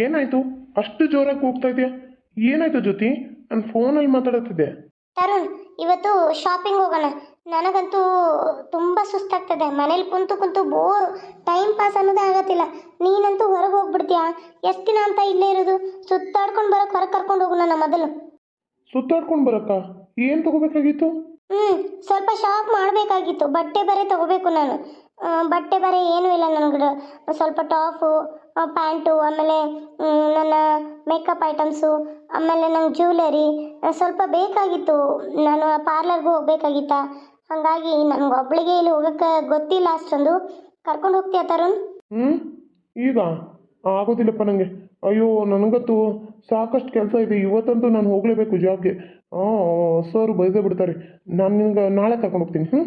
ಏನಾಯ್ತು? ಅಷ್ಟು ಜೋರಾಗಿ ಹೋಗ್ತಾ ಇದೆಯಾ? ಏನಾಯ್ತು ಜ್ಯೋತಿ? ನಾನು ಫೋನಲ್ಲಿ ಮಾತಾಡುತ್ತಿದ್ದೆ. ತರುಣ್ ಇವತ್ತು ಶಾಪಿಂಗ್ ಹೋಗೋಣ. ನನಗಂತೂ ತುಂಬ ಸುಸ್ತಾಗ್ತದೆ. ಮನೇಲಿ ಕುಂತು ಕುಂತು ಬೋರು ಟೈಮ್ ಪಾಸ್ ಅನ್ನೋದೇ ಆಗತ್ತಿಲ್ಲ. ನೀನಂತೂ ಹೊರಗೆ ಹೋಗ್ಬಿಡ್ತೀಯಾ? ಎಷ್ಟು ದಿನ ಅಂತ ಇಲ್ಲೇ ಇರೋದು? ಸುತ್ತಾಡ್ಕೊಂಡು ಬರೋಕೆ ಹೊರಗೆ ಕರ್ಕೊಂಡು ಹೋಗು ನನ್ನ ಮೊದಲು. ಸುತ್ತಾಡ್ಕೊಂಡು ಬರಕ್ಕ? ಏನು ತಗೋಬೇಕಾಗಿತ್ತು? ಹ್ಞೂ ಸ್ವಲ್ಪ ಶಾಪ್ ಮಾಡಬೇಕಾಗಿತ್ತು. ಬಟ್ಟೆ ಬರೆ ತಗೋಬೇಕು ನಾನು. ಬಟ್ಟೆ ಬರೆ ಏನೂ ಇಲ್ಲ ನನಗೆ ಸ್ವಲ್ಪ ಟಾಪು ಪ್ಯಾಂಟು ಆಮೇಲೆ ನನ್ನ ಮೇಕಪ್ ಐಟಮ್ಸು ಆಮೇಲೆ ನಂಗೆ ಜ್ಯುವೆಲರಿ ಸ್ವಲ್ಪ ಬೇಕಾಗಿತ್ತು. ನಾನು ಪಾರ್ಲರ್ಗೂ ಹೋಗ್ಬೇಕಾಗಿತ್ತ? ಹಾಗಾಗಿ ನನಗೆ ಒಬ್ಳಿಗೆ ಇಲ್ಲಿ ಹೋಗಕ್ಕೆ ಗೊತ್ತಿಲ್ಲ ಅಷ್ಟೊಂದು. ಕರ್ಕೊಂಡು ಹೋಗ್ತೀಯ ತರುಣ್? ಹ್ಞೂ ಈಗ? ಆಗೋದಿಲ್ಲಪ್ಪ ನನಗೆ ಅಯ್ಯೋ ನನಗಂತೂ ಸಾಕಷ್ಟು ಕೆಲಸ ಇದೆ. ಇವತ್ತಂತೂ ನಾನು ಹೋಗಲೇಬೇಕು ಜಾಬ್ಗೆ ಹಾಂ ಸರ್ ಬೈದೇ ಬಿಡ್ತಾರೆ. ನಾನು ನಿಮ್ಗೆ ನಾಳೆ ಕರ್ಕೊಂಡು ಹೋಗ್ತೀನಿ. ಹ್ಞೂ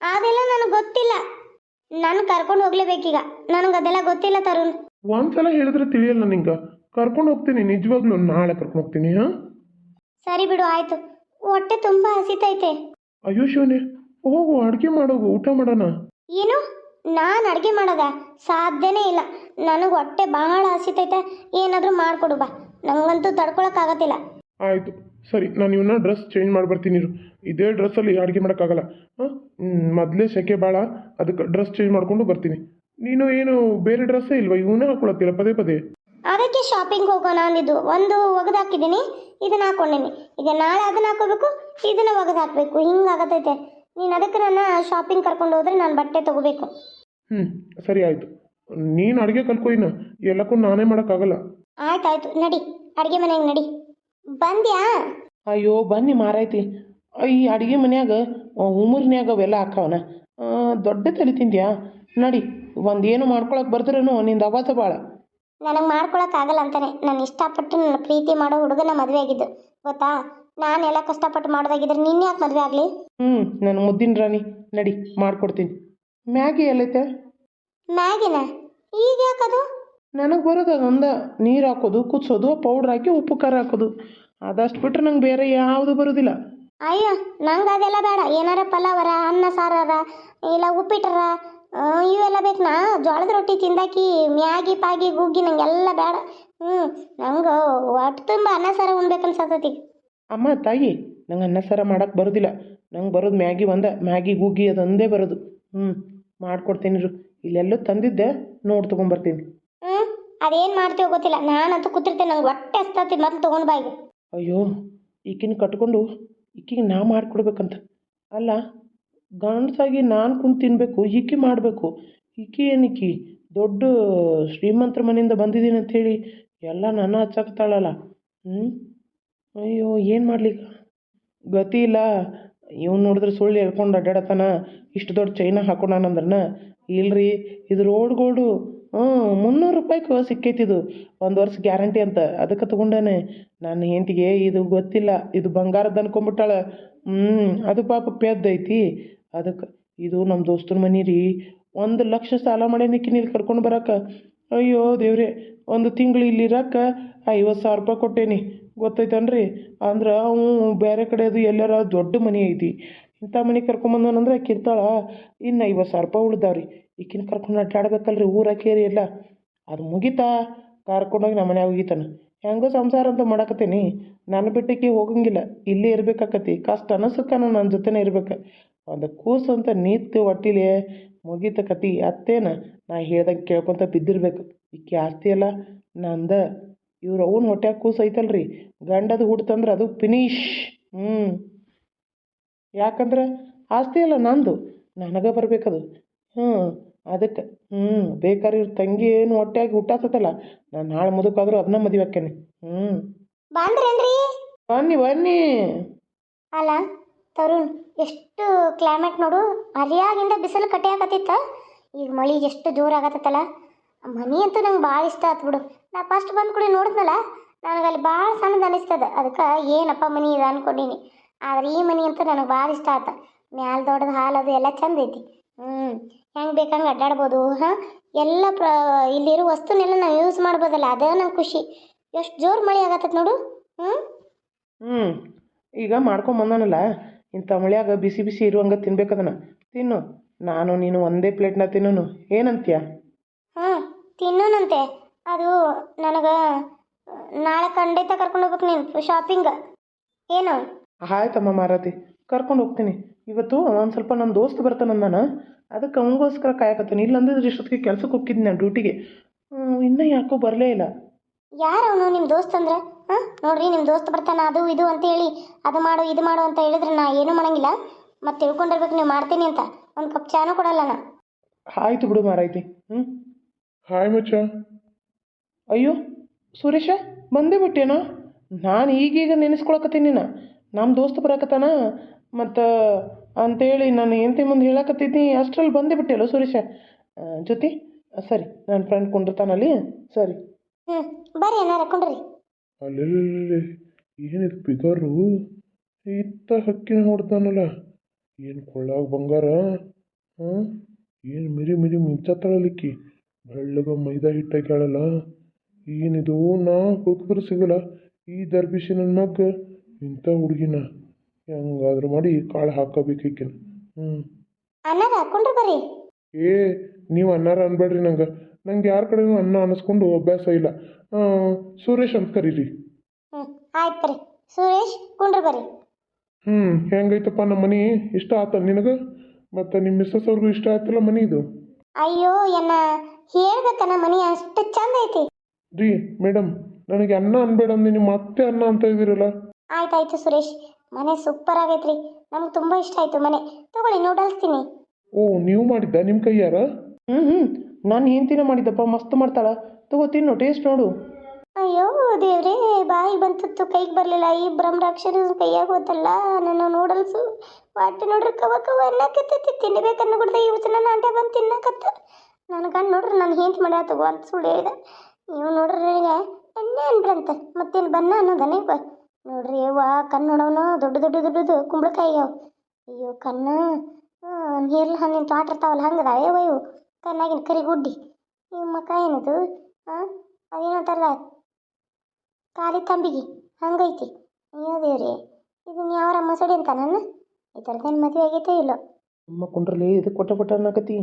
ಅದೆಲ್ಲ ನನಗೆ ಗೊತ್ತಿಲ್ಲ. ನಾನು ಕರ್ಕೊಂಡು ಹೋಗ್ಲೇಬೇಕೀಗ. ನನಗೆ ಅದೆಲ್ಲ ಗೊತ್ತಿಲ್ಲ ತರುಣ್. ಒಂದ್ಸಲ ಹೇಳಿದ್ರೆ ತಿಳಿಯಲ್ಲ ನಿಂಗೆ. ಕರ್ಕೊಂಡು ಹೋಗ್ತೀನಿ ನಿಜವಾಗ್ಲೂ ನಾಳೆ ಕರ್ಕೊಂಡು ಹೋಗ್ತೀನಿ ಹಾ? ಸರಿ ಬಿಡು ಆಯ್ತು. ಹೊಟ್ಟೆ ತುಂಬಾ ಹಸಿತೈತೆ. ಅಯ್ಯೋ ಶಿವನೇ ಹೋಗು ಅಡುಗೆ ಮಾಡೋಗು ಊಟ ಮಾಡೋಣ? ಏನು? ನಾನು ಅಡುಗೆ ಮಾಡೋದ? ಸಾಧ್ಯನೇ ಇಲ್ಲ. ನನಗೆ ಹೊಟ್ಟೆ ಬಹಳ ಹಸಿತೈತೆ. ಏನಾದರೂ ಮಾಡಿಕೊಡು ಬಾ. ನನಗಂತೂ ತಡ್ಕೊಳಕ್ಕಾಗತ್ತಿಲ್ಲ. ಆಯಿತು. ಸರಿ ನಾನು ಇವನ್ನ ಡ್ರೆಸ್ ಚೇಂಜ್ ಮಾಡಿ ಬರ್ತೀನಿ ಡ್ರೆಸ್ ಅಲ್ಲಿ ಡ್ರೆಸ್ಸಲ್ಲಿ ಅಡುಗೆ ಮಾಡೋಕ್ಕಾಗಲ್ಲ ಹಾಂ? ಮೊದಲೇ ಸೆಕೆ ಭಾಳ ಅದಕ್ಕೆ ಡ್ರೆಸ್ ಚೇಂಜ್ ಮಾಡ್ಕೊಂಡು ಬರ್ತೀನಿ. ನೀನು ಏನು ಬೇರೆ ಡ್ರೆಸ್ ಇಲ್ವಾ? ಇವನ್ನೇ ಹಾಕೊಳತ್ತಿಲ್ಲ ಪದೇ ಪದೇ. ಅದಕ್ಕೆ ಶಾಪಿಂಗ್ ಹೋಗೋಣ ಅಂದಿದ್ದು. ಒಂದು ಒಗೆದು ಹಾಕಿದ್ದೀನಿ ಇದನ್ನ ಹಾಕೊಂಡೇನಿ. ಈಗ ನಾಳೆ ಅದನ್ನ ಹಾಕೋಬೇಕು ಇದನ್ನ ಒಗೆದು ಹಾಕಬೇಕು. ಹಿಂಗಾಗತೈತೆ ನೀನು ಅದಕ್ಕೆ ನನ್ನ ಶಾಪಿಂಗ್ ಕರ್ಕೊಂಡು ಹೋದ್ರೆ ನಾನು ಬಟ್ಟೆ ತಗೋಬೇಕು. ಹ್ಞೂ ಸರಿ ಆಯಿತು. ನೀನು ಅಡುಗೆ ಕಲ್ಕೊ ಇನ್ನು. ಎಲ್ಲಕ್ಕೂ ನಾನೇ ಮಾಡೋಕ್ಕಾಗಲ್ಲ. ಆಯ್ತಾಯ್ತು ನಡಿ. ಅಡಿಗೆ ಮನೆಗೆ ನಡಿ. ಬಂದ್ಯಾ? ಅಯ್ಯೋ ಬನ್ನಿ ಮಾರೈತಿ ಈ ಅಡುಗೆ ಮನ್ಯಾಗ ಉಮರ್ನ್ಯಾಗ ಅವೆಲ್ಲ ಹಾಕವನ. ದೊಡ್ಡ ತಲೆ ತಿಂದ್ಯಾ? ನಡಿ ಏನು ಮಾಡ್ಕೊಳಕ್ಕೆ ಬರ್ದ್ರೇನು ನಿಂದು ಅವಾಸ ಭಾಳ ನನಗೆ ಮಾಡ್ಕೊಳಕ್ಕಾಗಲ್ಲ ಅಂತಾನೆ. ನಾನು ಇಷ್ಟಪಟ್ಟು ನನ್ನ ಪ್ರೀತಿ ಮಾಡೋ ಹುಡುಗನ ಮದುವೆ ಆಗಿದ್ದು. ಗೊತ್ತಾ? ನಾನೆಲ್ಲ ಕಷ್ಟಪಟ್ಟು ಮಾಡೋದಾಗಿದ್ರೆ ನಿನ್ನ ಯಾಕೆ ಮದುವೆ ಆಗಲಿ? ಹ್ಞೂ ನನ್ನ ಮುದ್ದಿನ ರಾಣಿ. ನಡಿ ಮಾಡ್ಕೊಡ್ತೀನಿ. ಮ್ಯಾಗಿ ಎಲ್ಲೈತೆ? ಮ್ಯಾಗಿನ? ಈಗ ಯಾಕದು? ನನಗೆ ಬರೋದು ಅದೊಂದ. ನೀರು ಹಾಕೋದು ಕುದಿಸೋದು ಪೌಡ್ರ್ ಹಾಕಿ ಉಪ್ಪು ಖಾರ ಹಾಕೋದು. ಅದಷ್ಟು ಬಿಟ್ಟರೆ ನಂಗೆ ಬೇರೆ ಯಾವುದು ಬರೋದಿಲ್ಲ. ಅಯ್ಯೋ ನಂಗೆ ಅದೆಲ್ಲ ಬೇಡ. ಏನಾರ ಪಲಾವರ ಅನ್ನ ಸಾರರ ಇಲ್ಲ ಉಪ್ಪಿಟ್ಟರ ಇವೆಲ್ಲ ಬೇಕು ನಾ. ಜೋಳದ ರೊಟ್ಟಿ ತಿಂದಾಕಿ ಮ್ಯಾಗಿ ಪಾಗಿ ಗುಗ್ಗಿ ನಂಗೆಲ್ಲ ಬೇಡ. ಹ್ಞೂ ನಂಗೆ ಒಟ್ಟು ತುಂಬ ಅನ್ನ ಸಾರ ಉಣ್ಬೇಕನ್ಸತೈತಿ ಅಮ್ಮ ತಾಯಿ ನಂಗೆ ಅನ್ನ ಸಾರ ಮಾಡೋಕ್ಕೆ ಬರೋದಿಲ್ಲ. ನಂಗೆ ಬರೋದು ಮ್ಯಾಗಿ ಒಂದ ಮ್ಯಾಗಿ ಗುಗ್ಗಿ ಅದೊಂದೇ ಬರೋದು. ಹ್ಞೂ ಮಾಡ್ಕೊಡ್ತೀನಿ ಇಲ್ಲೆಲ್ಲ ಇಲ್ಲೆಲ್ಲೋ ತಂದಿದ್ದೆ ನೋಡಿ ತೊಗೊಂಬರ್ತೀನಿ. ಹ್ಞೂ ಅದೇನು ಮಾಡ್ತೀವೋ ಗೊತ್ತಿಲ್ಲ. ನಾನಂತೂ ಕೂತಿರ್ತೇನೆ ನಂಗೆ ಹೊಟ್ಟೆ ಹಸ್ತತಿ ಮೊದಲು ತೊಗೊಂಡು ಬಾಯಿಗೆ ಅಯ್ಯೋ ಈಕಿನ ಕಟ್ಕೊಂಡು ಈಕಿಗೆ ನಾ ಮಾಡಿಕೊಡ್ಬೇಕಂತ. ಅಲ್ಲ ಗಂಡಸಾಗಿ ನಾನು ಕುಂತು ತಿನ್ನಬೇಕು ಈಕಿ ಮಾಡಬೇಕು. ಈಕಿ ಏನಿಕಿ ದೊಡ್ಡ ಶ್ರೀಮಂತರ ಮನೆಯಿಂದ ಬಂದಿದ್ದೀನಿ ಅಂಥೇಳಿ ಎಲ್ಲ ನನ್ನ ಹಚ್ಚಾಕ್ತಾಳಲ್ಲ. ಹ್ಞೂ ಅಯ್ಯೋ, ಏನು ಮಾಡಲಿ? ಗತಿ ಇಲ್ಲ. ಇವ್ನು ನೋಡಿದ್ರೆ ಸುಳ್ಳು ಹೇಳ್ಕೊಂಡು ಅಡ್ಡಾಡತಾನ ಇಷ್ಟು ದೊಡ್ಡ ಚೈನ ಹಾಕೊಂಡಾನಂದ್ರನ. ಇಲ್ರಿ, ಇದು ರೋಡ್ ಗೋಲ್ಡು ಹ್ಞೂ ಮುನ್ನೂರು ರೂಪಾಯಿಗೆ ಸಿಕ್ಕೈತಿದು. ಒಂದು ವರ್ಷ ಗ್ಯಾರಂಟಿ ಅಂತ. ಅದಕ್ಕೆ ತೊಗೊಂಡೇನೆ. ನನ್ನ ಹೆಂಡತಿಗೆ ಇದು ಗೊತ್ತಿಲ್ಲ. ಇದು ಬಂಗಾರದ್ದು ಅನ್ಕೊಂಬಿಟ್ಟಾಳೆ. ಹ್ಞೂ ಅದು ಪಾಪ ಪೆದ್ದೈತಿ ಅದಕ್ಕೆ, ಇದು ನಮ್ಮ ದೋಸ್ತನ ಮನೆ ರೀ. ಒಂದು ಲಕ್ಷ ಸಾಲ ಮಾಡೇನಿಕ್ಕಿ ಇಲ್ಲಿ ಕರ್ಕೊಂಡು ಬರಕ್ಕೆ ಅಯ್ಯೋ ದೇವ್ರೆ, ಒಂದು ತಿಂಗಳು ಇಲ್ಲಿ ಇರಕ್ಕೆ ಐವತ್ತು ಸಾವಿರ ರೂಪಾಯಿ ಕೊಟ್ಟೇನಿ. ಗೊತ್ತೈತನ್ರಿ? ಅಂದ್ರೆ ಅವು ಬೇರೆ ಕಡೆ ಅದು ಎಲ್ಲಾರ ದೊಡ್ಡ ಮನೆ ಐತಿ. ಇಂಥ ಮನೆ ಕರ್ಕೊಂಬಂದನಂದ್ರೆ ಆಕಿ ಇರ್ತಾಳ ಇನ್ನು ಐವತ್ತು ಸಾವಿರ ರೂಪಾಯಿ ಉಳ್ದಾವ್ರಿ. ಈಕಿನ ಕರ್ಕೊಂಡು ಅಡ್ಡಾಡ್ಬೇಕಲ್ರಿ ಊರ ಕೇರಿ ಎಲ್ಲ. ಅದು ಮುಗಿತಾ ಕರ್ಕೊಂಡೋಗಿ ನಮ್ಮ ಮನ್ಯಾಗ ಹೋಗಿತಾನ ಹೆಂಗೋ ಸಂಸಾರ ಅಂತ ಮಾಡಕತ್ತೀನಿ. ನನ್ನ ಬಿಟ್ಟಕ್ಕೆ ಹೋಗಂಗಿಲ್ಲ. ಇಲ್ಲೇ ಇರ್ಬೇಕಾಕತಿ ಕಷ್ಟ ಸುಖನ ನನ್ನ ಜೊತೆನೇ ಇರ್ಬೇಕು. ಒಂದು ಕೂಸು ಅಂತ ನೀತಿ ಒಟ್ಟಿಲೆ ಮುಗೀತ ಕತಿ ಅತ್ತೇನ, ನಾ ಹೇಳ್ದಂಗೆ ಕೇಳ್ಕೊತ ಬಿದ್ದಿರ್ಬೇಕು. ಈಕಿ ಆಸ್ತಿ ಅಲ್ಲ, ನಂದ. ಇವ್ರ ಅವನ ಹೊಟ್ಯಾಗ ಕೂಸು ಐತಲ್ರಿ. ಗಂಡದ ಹುಡ್ತಂದ್ರೆ ಅದು ಫಿನಿಶ್ ಹ್ಞೂ ಯಾಕಂದ್ರೆ ಆಸ್ತಿ ಅಲ್ಲ ನಂದು. ನನಗೆ ಬರ್ಬೇಕದು. ಹ್ಞೂ ಅದಕ್ಕೆ ಹ್ಞೂ ಬೇಕಾದ್ರೆ ಇವ್ರ ತಂಗಿ ಏನು ಹೊಟ್ಟೆಯಾಗಿ ಹುಟ್ಟಾತಲ್ಲ ನಾನು ನಾಳೆ ಮುದುಕಾದ್ರೂ ಅದನ್ನ ಮದುವೆ ಆಕ್ಕೇನೆ ಹ್ಞೂ. ಬಂದ್ರೇನ್ರಿ ಬನ್ನಿ ಬನ್ನಿ. ಅಲ್ಲ ತರುಣ್ ಎಷ್ಟು ಕ್ಲೈಮೇಟ್ ನೋಡು ಅರಿಯಾಗಿಂದ ಬಿಸಿಲು ಕಟ್ಟಿಯಾಕತ್ತಿತ್ತ ಈಗ ಮಳೆ ಎಷ್ಟು ಜೋರಾಗತ್ತಲ್ಲ ಮನಿ ಅಂತೂ ನಂಗೆ ಭಾಳ ಇಷ್ಟ ಆತು ಬಿಡು. ನಾ ಫಸ್ಟ್ ಬಂದ್ ಕೂಡ ನೋಡಿದ್ನಲ್ಲ ನನಗೆ ಅಲ್ಲಿ ಭಾಳ ಸಣ್ಣದು ಅನಿಸ್ತದ. ಅದಕ್ಕೆ ಏನಪ್ಪ ಮನಿ ಇದು ಅನ್ಕೊಂಡೀನಿ. ಆದ್ರೆ ಈ ಮನಿ ಅಂತೂ ನನಗೆ ಭಾಳ ಇಷ್ಟ ಆತ. ಮ್ಯಾಲ ದೊಡ್ಡದು ಹಾಲು ಅದು ಎಲ್ಲ ಚಂದ ಐತಿ. ಹ್ಞೂ ಹೆಂಗೆ ಬೇಕಂಗೆ ಅಡ್ಡಾಡ್ಬೋದು ಹಾಂ? ಎಲ್ಲ ಪ್ರ ಇಲ್ಲಿರೋ ವಸ್ತುನೆಲ್ಲ ನಾವು ಯೂಸ್ ಮಾಡ್ಬೋದಲ್ಲ ಅದೇ ನಂಗೆ ಖುಷಿ. ಎಷ್ಟು ಜೋರು ಮಳೆ ಆಗತ್ತದ ನೋಡು ಹ್ಞೂ ಹ್ಞೂ ಈಗ ಮಾಡ್ಕೊಂಬಂದನಲ್ಲ ಇಂಥ ಮಳೆಯಾಗ ಬಿಸಿ ಬಿಸಿ ಇರುವಂಗೆ ತಿನ್ಬೇಕದನ್ನ ತಿನ್ನು ನಾನು ನೀನು ಒಂದೇ ಪ್ಲೇಟ್ನ ತಿನ್ನೋನು. ಏನಂತೀಯ? ಹ್ಞೂ ತಿನ್ನೋನಂತೆ. ಅದು ನನಗೆ ನಾಳೆ ಖಂಡಿತ ಕರ್ಕೊಂಡು ಹೋಗ್ಬೇಕು ನೀನು ಶಾಪಿಂಗ್ ಏನು? ಆಯ್ತಮ್ಮ ಮಾರಾತಿ. ಕರ್ಕೊಂಡು ಹೋಗ್ತೀನಿ. ಇವತ್ತು ಒಂದು ಸ್ವಲ್ಪ ನನ್ನ ದೋಸ್ತ್ ಬರ್ತಾನೆ ನಾನು ಅದಕ್ಕೆ ಅವನಿಗೋಸ್ಕರ ಕಾಯಕತ್ತೀನಿ. ಇಲ್ಲಂದ್ರೆ ಇಷ್ಟೊತ್ತಿಗೆ ಕೆಲ್ಸಕ್ಕೆ ಹೋಗಿದ್ದೆ ನಾನು ಡ್ಯೂಟಿಗೆ ಇನ್ನೂ ಯಾಕೋ ಬರಲೇ ಇಲ್ಲ. ಯಾರು ಅವನು ನಿಮ್ಮ ದೋಸ್ತ್ ಅಂದ್ರೆ? ಹಾಂ? ನೋಡ್ರಿ ನಿಮ್ಮ ದೋಸ್ತ್ ಬರ್ತಾನೆ ಅದು ಇದು ಅಂತ ಹೇಳಿ ಅದು ಮಾಡು ಇದು ಮಾಡು ಅಂತ ಹೇಳಿದ್ರೆ ನಾ ಏನೂ ಮಾಡಂಗಿಲ್ಲ. ಮತ್ತೆ ತಿಳ್ಕೊಂಡಿರ್ಬೇಕು ನೀವು ಮಾಡ್ತೀನಿ ಅಂತ. ಒಂದು ಕಪ್ ಚಾನು ಕೊಡಲ್ಲ ನಾ. ಆಯ್ತು ಬಿಡು ಮಾರಾಯ್ತಿ. ಹ್ಞೂ ಹಾಯ್ ಮಚ್ಚ. ಅಯ್ಯೋ ಸುರೇಶ ಬಂದೇ ಬಿಟ್ಟೇನೋ? ನಾನು ಈಗೀಗ ನೆನೆಸ್ಕೊಳಕತ್ತೀನಿ ನೀನು ನಮ್ಮ ದೋಸ್ತ ಬರಕತ್ತಾನ? ಮತ್ತು ಅಂತೇಳಿ ನಾನು ಹೆಂಡತಿ ಮುಂದೆ ಹೇಳಕತ್ತಿದ್ನಿ ಅಷ್ಟರಲ್ಲಿ ಬಂದೇ ಬಿಟ್ಟೆಲ್ಲ ಸುರೇಶ. ಜ್ಯೋತಿ ಸರಿ ನನ್ನ ಫ್ರೆಂಡ್ ಕುಂಡಿರ್ತಾನಲ್ಲಿ ಸರಿ. ಹ್ಞೂ ಬರ್ರಿ ಏನಾರ ಕೊಂಡ್ರಿ. ಅಲ್ಲೇ ಏನಿದು ಪಿಗರು ಇತ್ತ ಹಕ್ಕಿನ ಹೊಡ್ತಾನಲ್ಲ ಏನು ಕೊಳ್ಳಾಗ ಬಂಗಾರ? ಹಾಂ ಏನು ಮಿರಿ ಮಿರಿ ಮಿಂಚತ್ತಳಲಿಕ್ಕಿ ಬೆಳ್ಳಗ ಮೈದಾ ಹಿಟ್ಟಾಕ್ಯಾಳಲ್ಲ ಏನಿದು? ನಾ ಹುಡುಕಿದ್ರೆ ಸಿಗಲ್ಲ. ಈ ದರ್ಬಿಸಿ ನನ್ನ ಮಗ ಇಂಥ ಹುಡುಗಿನ ಹೆಂಗಾದ್ರೂ ಮಾಡಿ ಕಾಳು ಹಾಕಬೇಕು ಈಕಿನ ಹ್ಞೂ ಅನ್ನಾರ ಬರ್ರಿ. ಏ ನೀವು ಅನ್ನಾರ ಅನ್ಬೇಡ್ರಿ ನಂಗೆ. ನಂಗೆ ಯಾರ ಕಡೆನೂ ಅನ್ನ ಅನ್ನಿಸ್ಕೊಂಡು ಅಭ್ಯಾಸ ಇಲ್ಲ. ಸುರೇಶ್ ಅಂತ ಕರೀರಿ. ಹ್ಞೂ ಆಯ್ತು ಸುರೇಶ್ ಕುಂಡ್ರಿ ಬರ್ರಿ. ಹ್ಞೂ ಹೆಂಗೈತಪ್ಪ ನಮ್ಮ ಮನೆ? ಇಷ್ಟ ಆತ ನಿನಗೆ? ಮತ್ತು ನಿಮ್ಮ ಮಿಸ್ಸಸ್ ಅವ್ರಿಗೂ ಇಷ್ಟ ಆಯ್ತಲ್ಲ ಮನೆ ಇದು? ಅಯ್ಯೋ ಎನ್ನ ಹೇಳ್ಬೇಕನ್ನ ಮನೆ ಅಷ್ಟು ಚಂದ ಐತಿ. ರೀ ಮೇಡಮ್ ನನಗೆ ಅನ್ನ ಅನ್ಬೇಡ ಅಂದ್ರೆ ನೀವು ಮತ್ತೆ ಅನ್ನ ಅಂತ ಇದ್ದೀರಲ್ಲ? ಆಯ್ತಾಯ್ತು ಸುರೇಶ್. ಮನೆ ಸೂಪರ್ ಆಗೈತ್ರಿ. ನಮ್ಗೆ ತುಂಬ ಇಷ್ಟ ಆಯ್ತು ಮನೆ. ತಗೊಳ್ಳಿ ನೂಡಲ್ಸ್ ತಿನ್ನಿ. ಓ ನೀವು ಮಾಡಿದ್ದ? ನಿಮ್ಮ ಕೈಯಾರ? ಹ್ಞೂ ಹ್ಞೂ ನಾನು ಹೆಂಡ್ತಿನ ಮಾಡಿದ್ದಪ್ಪ ಮಸ್ತ್ ಮಾಡ್ತಾಳ. ತಗೋ ತಿನ್ನು ಟೇಸ್ಟ್ ನೋಡು. ಅಯ್ಯೋ ದೇವ್ರೇ ಬಾಯಿ ಬಂತು ಕೈಗೆ ಬರಲಿಲ್ಲ. ಈ ಬ್ರಹ್ಮರಾಕ್ಷರ ಕೈಯಾಗ ಹೋತಲ್ಲ ನನ್ನ ನೂಡಲ್ಸು ಹೊಟ್ಟೆ ನೋಡ್ರಿ ಕವ ಕವ ಅನ್ನಕತ್ತೈತಿ. ತಿನ್ಬೇಕನ್ನ ಕೂಡ ವಚನ ನಾಂಟೆ ಬಂದು ತಿನ್ನಕತ್ತ. ನನ್ನ ಗಂಡು ನೋಡ್ರಿ ನಾನು ಹೆಂತ ಮಾಡ್ಯಾ ತಗೋ ಅಂತ ಸುಳ್ಳು ಹೇಳಿದ. ನೀವು ನೋಡ್ರಿ ಈಗ ಎಣ್ಣೆ ಮತ್ತೆ ಮತ್ತೇನು ಬನ್ನ ಅನ್ನೋದನೇ ಬ ನೋಡ್ರಿ ವಾ ಕಣ್ಣು ನೋಡವನು ದೊಡ್ಡ ದೊಡ್ಡ ದೊಡ್ಡದು ಕುಂಬಳಕಾಯಿ ಅವು. ಅಯ್ಯೋ ಕಣ್ಣು ನೀರ್ಲ ಹಣ್ಣಿನ ತೋಟ ಇರ್ತಾವಲ್ಲ ಹಂಗದಾವೆ ಅವ ಇವು. ಕಣ್ಣಾಗಿನ ಕರಿ ಗುಡ್ಡಿ. ಈ ಮಕ್ಕ ಏನದು ಹಾಂ ಅದೇನಂತಾರಲ್ಲ, ಕಾಲಿ ತಂಬಿಗೆ, ಹಂಗೈತಿ. ಅಯ್ಯೋ ದೇವ್ರಿ ಇದನ್ನ ಯಾವ್ರ ಮಸಡಿ ಅಂತ ನನ್ನ? ಈ ಥರದೇನು ಮದುವೆ ಆಗೈತೆ ಇಲ್ಲೋ. ಅಮ್ಮ ಕುಂಡ್ರಲ್ಲಿ ಇದು ಕೊಟ್ಟ ಕೊಟ್ಟ ಅನ್ನಕತ್ತಿ.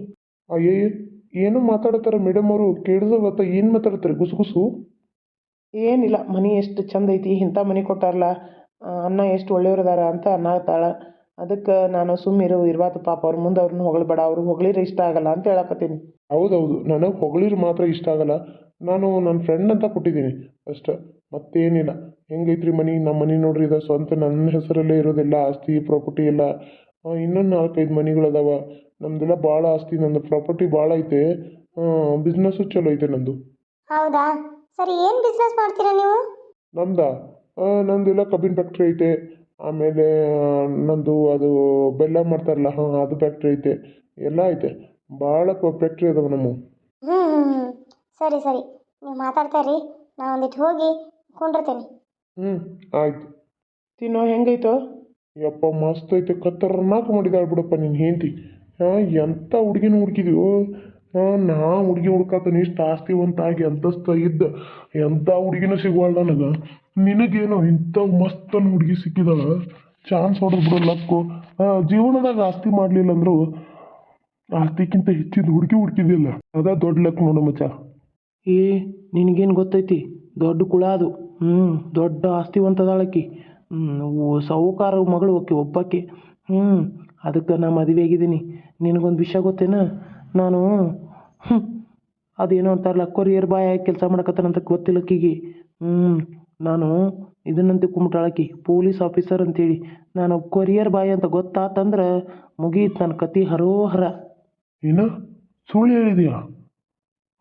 ಏನೋ ಮಾತಾಡತ್ತಾರ ಮೇಡಮ್ ಅವರು? ಕೇಳಿದ ಗೊತ್ತಾ ಏನು ಮಾತಾಡ್ತಾರೆ ಗುಸು ಗುಸು. ಏನಿಲ್ಲ ಮನೆ ಎಷ್ಟು ಚಂದ ಐತಿ ಇಂಥ ಮನೆ ಕೊಟ್ಟಾರಲ್ಲ ಅಣ್ಣ ಅನ್ನ ಎಷ್ಟು ಒಳ್ಳೆಯವ್ರದಾರ ಅಂತ ಅನ್ನತ್ತಾಳ ಅದಕ್ಕೆ ನಾನು ಸುಮ್ಮಿರು ಇರ್ಬಾರ್ದು ಪಾಪ ಅವ್ರ ಮುಂದೆ ಅವ್ರನ್ನ ಹೊಗಳಬೇಡ ಅವ್ರು ಹೊಗಳಿದ್ರೆ ಇಷ್ಟ ಆಗಲ್ಲ ಅಂತ ಹೇಳಕತ್ತೀನಿ. ಹೌದೌದು ನನಗೆ ಹೊಗಳಿರು ಮಾತ್ರ ಇಷ್ಟ ಆಗಲ್ಲ. ನಾನು ನನ್ನ ಫ್ರೆಂಡ್ ಅಂತ ಕೊಟ್ಟಿದ್ದೀನಿ ಅಷ್ಟೆ ಮತ್ತೇನಿಲ್ಲ. ಹೆಂಗೈತ್ರಿ ಮನೆ? ನಮ್ಮ ಮನೆ ನೋಡ್ರಿ ಇದು ಸ್ವಂತ ನನ್ನ ಹೆಸರಲ್ಲೇ ಇರೋದೆಲ್ಲ ಆಸ್ತಿ ಪ್ರಾಪರ್ಟಿ ಎಲ್ಲ. ಇನ್ನೊಂದು ನಾಲ್ಕೈದು ಮನೆಗಳದಾವ ನಮ್ದೆಲ್ಲ ಭಾಳ ಆಸ್ತಿ ನಂದು ಪ್ರಾಪರ್ಟಿ ಭಾಳ ಐತೆ. ಬಿಸ್ನೆಸ್ಸು ಚಲೋ ಐತೆ ನಂದು. ಹೌದಾ? ಸರಿ ಏನು ಬಿಸ್ನೆಸ್ ಮಾಡ್ತೀರಾ ನೀವು? ನಂದ? ನಂದು ನಂದೆಲ್ಲ ಕಬ್ಬಿನ ಫ್ಯಾಕ್ಟ್ರಿ ಐತೆ. ಆಮೇಲೆ ನಂದು ಅದು ಬೆಲ್ಲ ಮಾಡ್ತಾರಲ್ಲ ಹಾಂ ಅದು ಫ್ಯಾಕ್ಟ್ರಿ ಐತೆ. ಎಲ್ಲ ಐತೆ. ಭಾಳ ಫ್ಯಾಕ್ಟ್ರಿ ಅದಾವ ನಮ್ಮ. ಹ್ಞೂ ಸರಿ ಸರಿ. ನೀವು ಮಾತಾಡ್ತಾ ಇರಿ. ನಾ ಒಂದಿಟ್ಟು ಹೋಗಿ ಕುಂಡಿರ್ತೇನೆ. ಹ್ಞೂ ಆಯ್ತು. ತಿನ್ನೋ ಹೆಂಗೈತೋ? ಯಪ್ಪ ಮಸ್ತ್ ಐತೆ. ಕತ್ತರ್ನಾಕ್ ಮಾಡಿದಾಳ್ ಬಿಡಪ್ಪ ನಿನ್ನ ಹೆಂಡತಿ. ಹಾಂ ಎಂಥ ಹುಡುಗಿನ ಹುಡುಕಿದ್ಯೋ? ಹಾಂ ನಾ ಹುಡುಗಿ ಹುಡ್ಕಾತನ ಇಷ್ಟು ಆಸ್ತಿವಂತಾಗಿ ಅಂತಸ್ತ ಇದ್ದ. ಎಂಥ ಹುಡುಗಿನೂ ಸಿಗುವಲ್ಲ ನನಗೆ? ನಿನಗೇನು ಇಂಥ ಮಸ್ತನ ಹುಡುಗಿ ಸಿಕ್ಕಿದಾಳ? ಚಾನ್ಸ್ ಹೊಡೆದು ಬಿಡೋ, ಲಕ್ಕು. ಜೀವನದಾಗ ಆಸ್ತಿ ಮಾಡಲಿಲ್ಲ ಅಂದ್ರು ಆಸ್ತಿಕ್ಕಿಂತ ಹೆಚ್ಚಿದ ಹುಡುಗಿ ಹುಡುಕಿದಿಲ್ಲ ಅದ ದೊಡ್ಡ ಲಕ್ ನೋಡು ಮಚ್ಚ. ಏ, ನಿನಗೇನು ಗೊತ್ತೈತಿ? ದೊಡ್ಡ ಕುಳ ಅದು. ಹ್ಞೂ ದೊಡ್ಡ ಆಸ್ತಿವಂತದಾಳಕಿ. ಹ್ಞೂ ಸಾಹುಕಾರ ಮಗಳು ಒಕ್ಕಿ ಒಬ್ಬಾಕಿ. ಹ್ಞೂ ಅದಕ್ಕೆ ನಾ ಮದುವೆ ಆಗಿದ್ದೀನಿ ನಿನಗೊಂದು ವಿಷಯ ಗೊತ್ತೇನ? ನಾನು ಹ್ಞೂ ಅದೇನೋ ಅಂತಾರಲ್ಲ ಕೊರಿಯರ್ ಬಾಯ್ ಆಗಿ ಕೆಲಸ ಮಾಡಕತ್ತಾನಂತ ಗೊತ್ತಿಲ್ಲ ಆಕಿಗೆ ಹ್ಞೂ ನಾನು ಇದನ್ನಂತೆ ಕುಮ್ಟಾಳಕಿ ಪೊಲೀಸ್ ಆಫೀಸರ್ ಅಂತೇಳಿ. ನಾನು ಕೊರಿಯರ್ ಬಾಯ್ ಅಂತ ಗೊತ್ತಾತಂದ್ರೆ ಮುಗೀತು ನನ್ನ ಕತಿ ಹರೋಹರ. ಏನು ಸುಳ್ಳು ಹೇಳಿದೀಯ?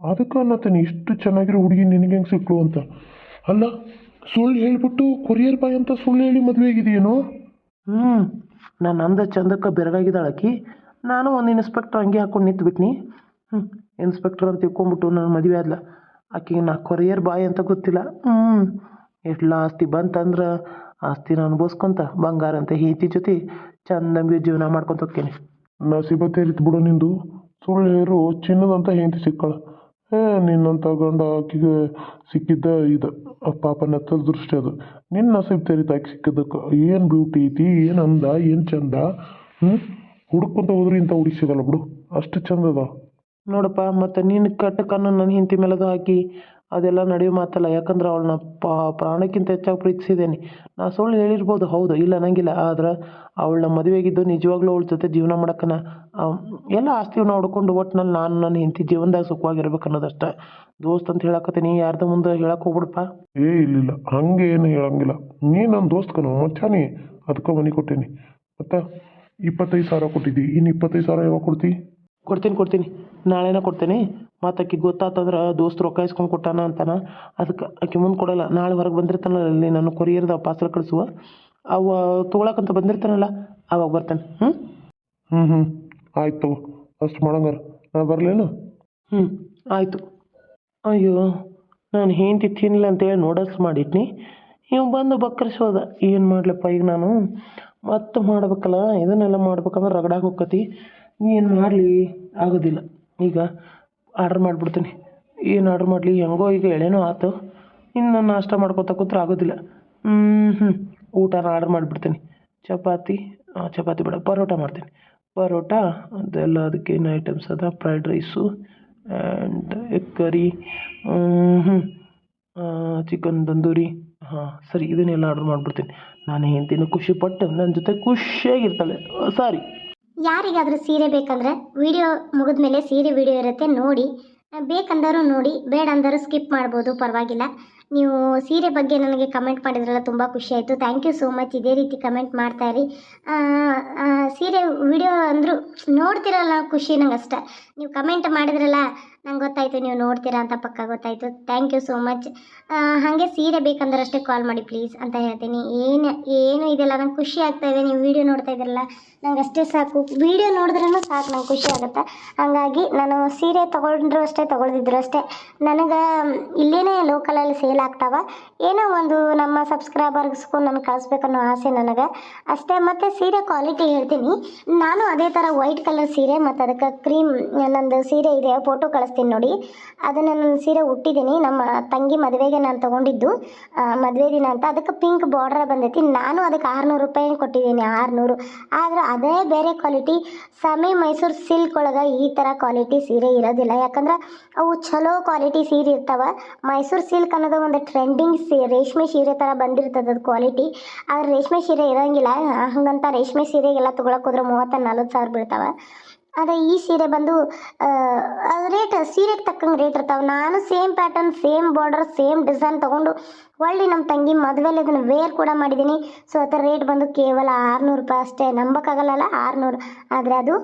ಅದಕ್ಕೆ ಅನ್ನತ್ತೀನಿ ಇಷ್ಟು ಚೆನ್ನಾಗಿರೋ ಹುಡುಗಿ ನಿನಗೆ ಹೆಂಗೆ ಸಿಕ್ಳು ಅಂತ. ಅಲ್ಲ ಸುಳ್ಳು ಹೇಳಿಬಿಟ್ಟು ಕೊರಿಯರ್ ಬಾಯ್ ಅಂತ ಸುಳ್ಳು ಹೇಳಿ ಮದುವೆ ಆಗಿದೆಯೇನೋ? ಹ್ಞೂ ನಾನು ಅಂದ ಚಂದಕ್ಕೆ ಬೆರಗಾಗಿದ್ದಾಳಕಿ ನಾನು ಒಂದು ಇನ್ಸ್ಪೆಕ್ಟರ್ ಹಂಗೆ ಹಾಕೊಂಡು ನಿಂತ್ಬಿಟ್ನಿ. ಹ್ಞೂ ಇನ್ಸ್ಪೆಕ್ಟರ್ ಅಂತ ತಿಳ್ಕೊಂಬಿಟ್ಟು ನಾನು ಮದುವೆ ಆದ್ಲ. ಆಕಿಗೆ ನಾ ಕೊರಿಯರ್ ಬಾಯ್ ಅಂತ ಗೊತ್ತಿಲ್ಲ. ಹ್ಞೂ ಎಷ್ಟು ಆಸ್ತಿ ಬಂತಂದ್ರೆ ಆಸ್ತಿನ ಅನುಭವಿಸ್ಕೊಂತ ಬಂಗಾರ ಅಂತ ಹೇತಿ ಜೊತೆ ಚಂದಂಗೆ ಜೀವನ ಮಾಡ್ಕೊಂತ ಹೋಗ್ತೀನಿ. ನಸೀಬ ತೇರಿತ್ ಬಿಡು ನಿಂದು. ಸುಳ್ಳು ಹೇರು ಚಿನ್ನದಂತ ಹೆಂಡತಿ ಸಿಕ್ಕಳ. ಏ ನಿನ್ನಂತ ಗಂಡ ಆಕಿಗೆ ಸಿಕ್ಕಿದ್ದ ಇದು. ಪಾಪ ನೆತ್ತದ ದೃಷ್ಟಿ ಅದು. ನಿನ್ನ ನಸೀಬ್ ತೆರಿತ ಆಕೆ ಸಿಕ್ಕಿದ್ದಕ್ಕೆ. ಏನು ಬ್ಯೂಟಿ ಐತಿ, ಏನು ಅಂದ, ಏನು ಚಂದ? ಹ್ಞೂ ಹುಡುಕೊಂತ ಹೋದ್ರೆ ಇಂಥ ಹುಡುಗಿ ಸಿಗಲ್ಲ ಬಿಡು. ಅಷ್ಟು ಚಂದ ಅದ ನೋಡಪ್ಪ, ಮತ್ತು ನೀನು ಕೆಟ್ಟ ನನ್ನ ಹಿಂತಿ ಮೇಲದು ಹಾಕಿ, ಅದೆಲ್ಲ ನಡೆಯೋ ಮಾತಲ್ಲ. ಯಾಕಂದ್ರೆ ಅವಳನ್ನ ಪ್ರಾಣಕ್ಕಿಂತ ಹೆಚ್ಚಾಗಿ ಪ್ರೀತಿಸಿದ್ದೇನೆ. ನಾ ಸುಳ್ಳು ಹೇಳಿರ್ಬೋದು, ಹೌದು, ಇಲ್ಲ ಅನ್ನಂಗಿಲ್ಲ ಆದ್ರೆ ಅವಳನ್ನ ಮದುವೆಗಿದ್ದು ನಿಜವಾಗ್ಲೂ ಅವಳ ಜೊತೆ ಜೀವನ ಮಾಡಕ್ಕನ ಎಲ್ಲ ಆಸ್ತಿವನ್ನ ಹೊಡ್ಕೊಂಡು ಒಟ್ಟಿನಲ್ಲಿ ನಾನು ನನ್ನ ಹೆಂಡತಿ ಜೀವನದಾಗ ಸುಖವಾಗಿರ್ಬೇಕು ಅನ್ನೋದಷ್ಟೇ ದೋಸ್ತ್ ಅಂತ ಹೇಳಕತ್ತೀನಿ. ಯಾರ್ದ ಮುಂದೆ ಹೇಳಕ್ಕೆ ಹೋಗ್ಬಿಡಪ್ಪ ಏ, ಇಲ್ಲಿಲ್ಲ. ಹಂಗೆ ಏನು ಹೇಳಂಗಿಲ್ಲ. ನೀ ನನ್ನ ದೋಸ್ತ್ಕನು ಮಚ್ಚಾನಿ ಅದಕ್ಕೆ ಮನೆ ಕೊಟ್ಟೀನಿ. ಮತ್ತು ಇಪ್ಪತ್ತೈದು ಸಾವಿರ ಕೊಟ್ಟಿದ್ದಿ. ಇನ್ನು ಇಪ್ಪತ್ತೈದು ಸಾವಿರ ಯಾವಾಗ ಕೊಡ್ತಿ? ಕೊಡ್ತೀನಿ ಕೊಡ್ತೀನಿ. ನಾಳೆನೇ ಕೊಡ್ತೀನಿ. ಮತ್ತು ಆಕಿಗೆ ಗೊತ್ತಾತಂದ್ರೆ ದೋಸ್ತ್ ರೊಕ್ಕ ಇಸ್ಕೊಂಡು ಕೊಟ್ಟಾನ ಅಂತಾನ. ಅದಕ್ಕೆ ಆಕೆ ಮುಂದೆ ಕೊಡಲ್ಲ. ನಾಳೆ ಹೊರಗೆ ಬಂದಿರ್ತಾನಲ್ಲ ಅಲ್ಲಿ ನಾನು ಕೊರಿಯರ್ದ ಪಾರ್ಸಲ್ ಕಳಿಸುವ. ಅವ ತೊಗೊಳಕ್ಕಂತ ಬಂದಿರ್ತಾನಲ್ಲ ಅವಾಗ ಬರ್ತಾನೆ. ಹ್ಞೂ ಹ್ಞೂ ಹ್ಞೂ ಆಯ್ತು ಅಷ್ಟು ಮಾಡಂಗಾರ. ನಾನು ಬರಲೇನು? ಹ್ಞೂ ಆಯಿತು. ಅಯ್ಯೋ ನಾನು ಹೆಂಡ್ತಿ ತಿನ್ನಲ್ಲ ಅಂತೇಳಿ ನೋಡಸ್ ಮಾಡಿಟ್ನಿ. ಇವ್ ಬಂದು ಬಕ್ಕರ್ಸೋದ ಏನು ಮಾಡ್ಲಪ್ಪ ಈಗ ನಾನು? ಮತ್ತೆ ಮಾಡ್ಬೇಕಲ್ಲ ಇದನ್ನೆಲ್ಲ ಮಾಡ್ಬೇಕಂದ್ರೆ ರಗಡಾಗಿ ಹೋಗ್ಕತಿ. ಏನು ಮಾಡಲಿ ಆಗೋದಿಲ್ಲ. ಈಗ ಆರ್ಡ್ರ್ ಮಾಡಿಬಿಡ್ತೀನಿ. ಏನು ಆರ್ಡ್ರ್ ಮಾಡಲಿ? ಹೆಂಗೋ ಈಗ ಎಳೆನೋ ಆಯ್ತು ಇನ್ನು ನಾಷ್ಟ ಮಾಡ್ಕೊತ ಕೂತ್ರೆ ಆಗೋದಿಲ್ಲ. ಹ್ಞೂ ಊಟನ ಆರ್ಡ್ರ್ ಮಾಡಿಬಿಡ್ತೀನಿ. ಚಪಾತಿ ಚಪಾತಿ ಬೇಡ, ಪರೋಟ ಮಾಡ್ತೀನಿ. ಪರೋಟ, ಅದೆಲ್ಲ ಅದಕ್ಕೆ ಏನು ಐಟಮ್ಸ್ ಅದ. Fried rice and egg curry ಹ್ಞೂ ಚಿಕನ್ ತಂದೂರಿ. ಹಾಂ, ಸರಿ, ಇದನ್ನೆಲ್ಲ ಆರ್ಡ್ರ್ ಮಾಡಿಬಿಡ್ತೀನಿ. ನಾನು ಖುಷಿ ಖುಷಿಪಟ್ಟು ನನ್ನ ಜೊತೆ ಖುಷಿಯಾಗಿರ್ತಾಳೆ. ಸಾರಿ. ಯಾರಿಗಾದರೂ ಸೀರೆ ಬೇಕಂದ್ರೆ ವಿಡಿಯೋ ಮುಗಿದ್ಮೇಲೆ ಸೀರೆ ವಿಡಿಯೋ ಇರುತ್ತೆ, ನೋಡಿ. ಬೇಕಂದರೂ ನೋಡಿ ಬೇಡ ಅಂದರೂ ಸ್ಕಿಪ್ ಮಾಡ್ಬೋದು, ಪರವಾಗಿಲ್ಲ. ನೀವು ಸೀರೆ ಬಗ್ಗೆ ನನಗೆ ಕಮೆಂಟ್ ಮಾಡಿದ್ರಲ್ಲ, ತುಂಬ ಖುಷಿ ಆಯಿತು. ಥ್ಯಾಂಕ್ ಯು ಸೋ ಮಚ್ ಇದೇ ರೀತಿ ಕಮೆಂಟ್ ಮಾಡ್ತಾಯಿರಿ ಸೀರೆ ವಿಡಿಯೋ ಅಂದರೂ ನೋಡ್ತಿರಲ್ಲ, ಖುಷಿ ನಂಗೆ ಅಷ್ಟೇ ನೀವು ಕಮೆಂಟ್ ಮಾಡಿದ್ರಲ್ಲ, ನಂಗೆ ಗೊತ್ತಾಯಿತು ನೀವು ನೋಡ್ತೀರಾ ಅಂತ ಪಕ್ಕ ಗೊತ್ತಾಯಿತು. ಥ್ಯಾಂಕ್ ಯು ಸೋ ಮಚ್ ಹಾಗೆ ಸೀರೆ ಬೇಕಂದ್ರೆ ಅಷ್ಟೇ ಕಾಲ್ ಮಾಡಿ ಪ್ಲೀಸ್ ಅಂತ ಹೇಳ್ತೀನಿ. ಏನು ಏನು ಇದೆಲ್ಲ ನಂಗೆ ಖುಷಿ ಆಗ್ತಾ ಇದೆ, ನೀವು ವಿಡಿಯೋ ನೋಡ್ತಾ ಇದ್ದೀರಲ್ಲ, ನಂಗೆ ಅಷ್ಟೇ ಸಾಕು. ವಿಡಿಯೋ ನೋಡಿದ್ರೂ ಸಾಕು, ನಂಗೆ ಖುಷಿ ಆಗುತ್ತೆ. ಹಾಗಾಗಿ ನಾನು ಸೀರೆ ತೊಗೊಂಡ್ರು ಅಷ್ಟೇ, ತೊಗೊಳ್ದಿದ್ರು ಅಷ್ಟೇ. ನನಗೆ ಇಲ್ಲೇನೇ ಲೋಕಲಲ್ಲಿ ಸೇಲ್ ಆಗ್ತಾವ. ಏನೋ ಒಂದು ನಮ್ಮ ಸಬ್ಸ್ಕ್ರೈಬರ್ಸ್ಗೂ ನನಗೆ ಕಳಿಸ್ಬೇಕನ್ನೋ ಆಸೆ ನನಗೆ. ಅಷ್ಟೇ, ಮತ್ತು ಸೀರೆ ಕ್ವಾಲಿಟಿ ಹೇಳ್ತೀನಿ. ನಾನು ಅದೇ ಥರ ವೈಟ್ ಕಲರ್ ಸೀರೆ ಮತ್ತು ಅದಕ್ಕೆ ಕ್ರೀಮ್ ನಂದು ಸೀರೆ ಇದೆ ಫೋಟೋ ಕಳಿಸ್ತೀನಿ ನೋಡಿ. ಅದನ್ನು ನಾನು ಸೀರೆ ಉಟ್ಟಿದ್ದೀನಿ. ನಮ್ಮ ತಂಗಿ ಮದುವೆಗೆ ನಾನು ತೊಗೊಂಡಿದ್ದು. ಮದುವೆ ದಿನ ಅಂತ. ಅದಕ್ಕೆ ಪಿಂಕ್ ಬಾರ್ಡ್ರ್ ಬಂದೈತಿ. ನಾನು ಅದಕ್ಕೆ ಆರುನೂರು ರೂಪಾಯಿ ಕೊಟ್ಟಿದ್ದೀನಿ, ಆರುನೂರು. ಆದ್ರೆ ಅದೇ ಬೇರೆ ಕ್ವಾಲಿಟಿ ಸಮಿ ಮೈಸೂರು ಸಿಲ್ಕ್ ಒಳಗೆ ಈ ಥರ ಕ್ವಾಲಿಟಿ ಸೀರೆ ಇರೋದಿಲ್ಲ. ಯಾಕಂದ್ರೆ ಅವು ಚಲೋ ಕ್ವಾಲಿಟಿ ಸೀರೆ ಇರ್ತಾವೆ. ಮೈಸೂರು ಸಿಲ್ಕ್ ಅನ್ನೋದು ಒಂದು ಟ್ರೆಂಡಿಂಗ್ ಸೀ ರೇಷ್ಮೆ ಸೀರೆ ಥರ ಬಂದಿರ್ತದೆ ಅದು ಕ್ವಾಲಿಟಿ ಆದ್ರೆ ರೇಷ್ಮೆ ಸೀರೆ ಇರೋಂಗಿಲ್ಲ. ಹಂಗಂತ ರೇಷ್ಮೆ ಸೀರೆಗೆಲ್ಲ ತೊಗೊಳಕ್ಕೆ ಹೋದ್ರೆ ಮೂವತ್ತ ನಲ್ವತ್ತು ಸಾವಿರ ಬೀಳ್ತಾವೆ. ಆದರೆ ಈ ಸೀರೆ ಬಂದು ರೇಟ್ ಸೀರೆಗೆ ತಕ್ಕಂಗೆ ರೇಟ್ ಇರ್ತಾವೆ. ನಾನು same pattern same border same design ತೊಗೊಂಡು ಒಳ್ಳೆ ನಮ್ಮ ತಂಗಿ ಮದುವೆಲಿ ಇದನ್ನು ವೇರ್ ಕೂಡ ಮಾಡಿದ್ದೀನಿ ಸೊ ಅದರ ರೇಟ್ ಬಂದು ಕೇವಲ ಆರುನೂರು ರೂಪಾಯಿ ಅಷ್ಟೇ. ನಂಬಕ್ಕಾಗಲ್ಲ ಆರುನೂರು. ಆದರೆ ಅದು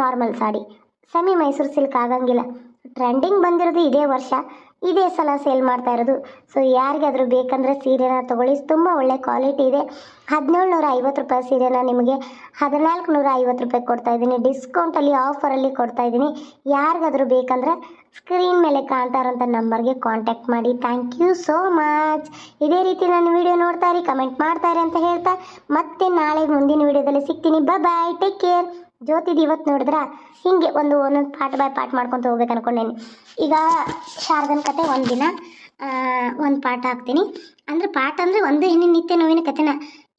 normal sari semi Mysore silk ಆಗಂಗಿಲ್ಲ. ಟ್ರೆಂಡಿಂಗ್ ಬಂದಿರೋದು ಇದೇ ವರ್ಷ. ಇದೇ ಸಲ ಸೇಲ್ ಮಾಡ್ತಾ ಇರೋದು. ಸೊ ಯಾರಿಗಾದರೂ ಬೇಕಂದರೆ ಸೀರೆನ ತೊಗೊಳ್ಳಿ. ತುಂಬ ಒಳ್ಳೆ ಕ್ವಾಲಿಟಿ ಇದೆ. ಹದಿನೇಳು ನೂರ ಐವತ್ತು ರೂಪಾಯಿ ಸೀರೆನ ನಿಮಗೆ ಹದಿನಾಲ್ಕು ನೂರ ಐವತ್ತು ರೂಪಾಯಿ ಕೊಡ್ತಾ ಇದ್ದೀನಿ. ಡಿಸ್ಕೌಂಟಲ್ಲಿ ಆಫರಲ್ಲಿ ಕೊಡ್ತಾ ಇದ್ದೀನಿ. ಯಾರಿಗಾದರೂ ಬೇಕಂದರೆ ಸ್ಕ್ರೀನ್ ಮೇಲೆ ಕಾಣ್ತಾ ಇರೋಂಥ ನಂಬರ್ಗೆ ಕಾಂಟ್ಯಾಕ್ಟ್ ಮಾಡಿ. ಥ್ಯಾಂಕ್ ಯು ಸೋ ಮಚ್ ಇದೇ ರೀತಿ ನನ್ನ ವಿಡಿಯೋ ನೋಡ್ತಾ ಇರಿ ಕಮೆಂಟ್ ಮಾಡ್ತಾ ಇರಿ ಅಂತ ಹೇಳ್ತಾ ಮತ್ತೆ ನಾಳೆ ಮುಂದಿನ ವಿಡಿಯೋದಲ್ಲಿ ಸಿಗ್ತೀನಿ. ಬಾಯ್ ಟೇಕ್ ಕೇರ್ ಜ್ಯೋತಿದು ಇವತ್ತು ನೋಡಿದ್ರ ಹಿಂಗೆ ಒಂದು ಒಂದೊಂದು ಪಾರ್ಟ್ ಬೈ ಪಾರ್ಟ್ ಮಾಡ್ಕೊತ ಹೋಗ್ಬೇಕು ಅನ್ಕೊಂಡೇನಿ. ಈಗ ಶಾರದನ ಕತೆ ಒಂದಿನ ದಿನ ಒಂದು ಪಾಠ ಹಾಕ್ತೀನಿ. ಅಂದ್ರೆ ಪಾಠ ಅಂದರೆ ಒಂದೇ ಹೆಣ್ಣಿನ ನಿತ್ಯ ನೋವಿನ ಕತೆನ.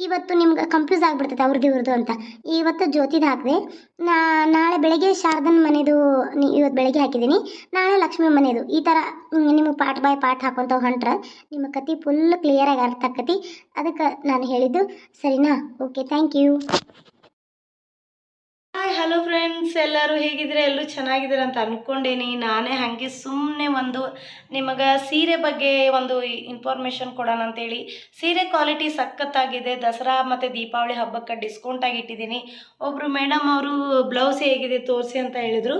ಇವತ್ತು ನಿಮ್ಗೆ ಕನ್ಫ್ಯೂಸ್ ಆಗ್ಬಿಡ್ತೈತೆ ಅವ್ರದ್ದು ಇವ್ರದ್ದು ಅಂತ. ಇವತ್ತು ಜ್ಯೋತಿದು ಹಾಕಿದೆ, ನಾ, ನಾಳೆ ಬೆಳಗ್ಗೆ ಶಾರದನ ಮನೆದು ಇವತ್ತು ಬೆಳಗ್ಗೆ ಹಾಕಿದ್ದೀನಿ ನಾಳೆ ಲಕ್ಷ್ಮಿ ಮನೆದು. ಈ ಥರ ನಿಮಗೆ ಪಾಠ ಬೈ ಪಾಠ ಹಾಕೊಂತ ಹೊಂಟ್ರೆ, ನಿಮ್ಮ ಕತೆ ಫುಲ್ ಕ್ಲಿಯರಾಗಿ ಅರ್ಥ ಆಕತಿ ಅದಕ್ಕೆ ನಾನು ಹೇಳಿದ್ದು, ಸರಿನಾ? Okay thank you hello friends, ಎಲ್ಲರೂ ಹೇಗಿದ್ರೆ ಎಲ್ಲರೂ ಚೆನ್ನಾಗಿದ್ದೀರ ಅಂತ ಅಂದ್ಕೊಂಡೇನಿ ನಾನೇ ಹಾಗೆ ಸುಮ್ಮನೆ ಒಂದು ನಿಮಗೆ ಸೀರೆ ಬಗ್ಗೆ ಒಂದು ಇನ್ಫಾರ್ಮೇಷನ್ ಕೊಡೋಣ ಅಂತೇಳಿ. ಸೀರೆ ಕ್ವಾಲಿಟಿ ಸಖತ್ತಾಗಿದೆ. ದಸರಾ ಮತ್ತು ದೀಪಾವಳಿ ಹಬ್ಬಕ್ಕೆ ಡಿಸ್ಕೌಂಟಾಗಿ ಇಟ್ಟಿದ್ದೀನಿ. ಒಬ್ಬರು ಮೇಡಮ್ ಅವರು ಬ್ಲೌಸ್ ಹೇಗಿದೆ ತೋರಿಸಿ ಅಂತ ಹೇಳಿದರು.